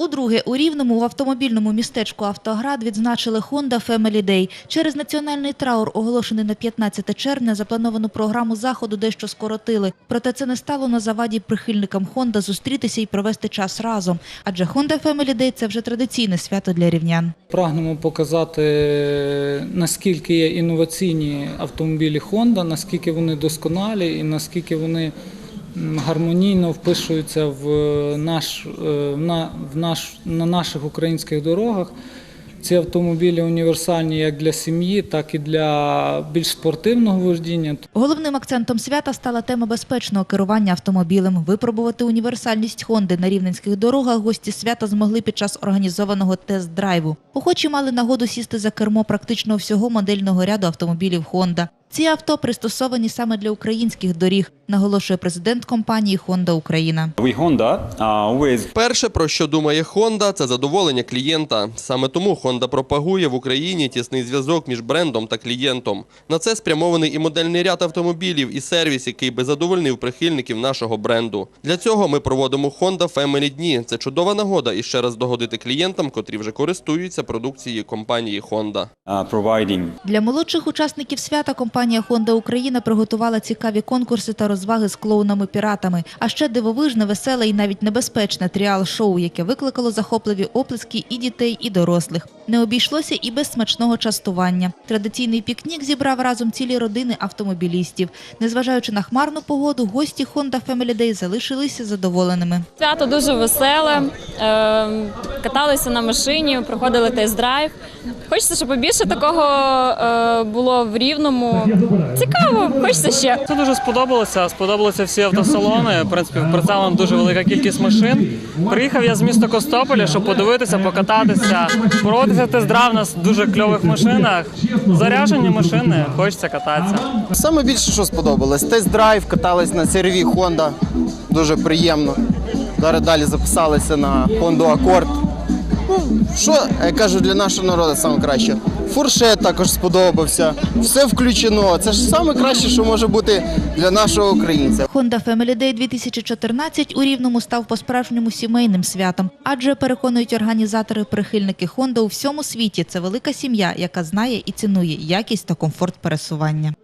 Удруге у Рівному в автомобільному містечку Автоград відзначили Honda Family Day. Через національний траур, оголошений на 15 червня, заплановану програму заходу дещо скоротили. Проте це не стало на заваді прихильникам Honda зустрітися і провести час разом. Адже Honda Family Day – це вже традиційне свято для рівнян. Прагнемо показати, наскільки є інноваційні автомобілі Honda, наскільки вони досконалі і наскільки вони гармонійно впишуються в наш, е, на, в наш, на наших українських дорогах. Ці автомобілі універсальні як для сім'ї, так і для більш спортивного вождіння. Головним акцентом свята стала тема безпечного керування автомобілем. Випробувати універсальність Хонди на рівненських дорогах гості свята змогли під час організованого тест-драйву. Охочі мали нагоду сісти за кермо практично всього модельного ряду автомобілів Honda. Ці авто пристосовані саме для українських доріг, наголошує президент компанії Honda Україна. Перше, про що думає Honda, це задоволення клієнта. Саме тому Honda пропагує в Україні тісний зв'язок між брендом та клієнтом. На це спрямований і модельний ряд автомобілів, і сервіс, який би задовольнив прихильників нашого бренду. Для цього ми проводимо Honda Family Дні. Це чудова нагода і ще раз догодити клієнтам, котрі вже користуються продукцією компанії Honda. Для молодших учасників свята компанія Honda Україна приготувала цікаві конкурси та розваги з клоунами-піратами, а ще дивовижне, веселе і навіть небезпечне тріал-шоу, яке викликало захопливі оплески і дітей, і дорослих. Не обійшлося і без смачного частування. Традиційний пікнік зібрав разом цілі родини автомобілістів. Незважаючи на хмарну погоду, гості Honda Family Day залишилися задоволеними. Свято дуже веселе. е, Каталися на машині, проходили тест-драйв. Хочеться, щоб побільше такого е, було в рівному. Цікаво, хочеться ще. Це дуже сподобалося. Сподобалися всі автосалони. В принципі, представлена дуже велика кількість машин. Приїхав я з міста Костополя, щоб подивитися, покататися, проводити тест-драйв на дуже кльових машинах. Заряжені машини, хочеться кататися. Саме більше, що сподобалось, тест-драйв, катались на CRV Honda. Дуже приємно. Зараз далі записалися на Honda Accord. Ну, що я кажу для нашого народу саме краще. Фуршет також сподобався. Все включено. Це ж саме краще, що може бути для нашого українця. Honda Family Day 2014 у Рівному став по-справжньому сімейним святом, адже переконують організатори прихильники Honda у всьому світі. Це велика сім'я, яка знає і цінує якість та комфорт пересування.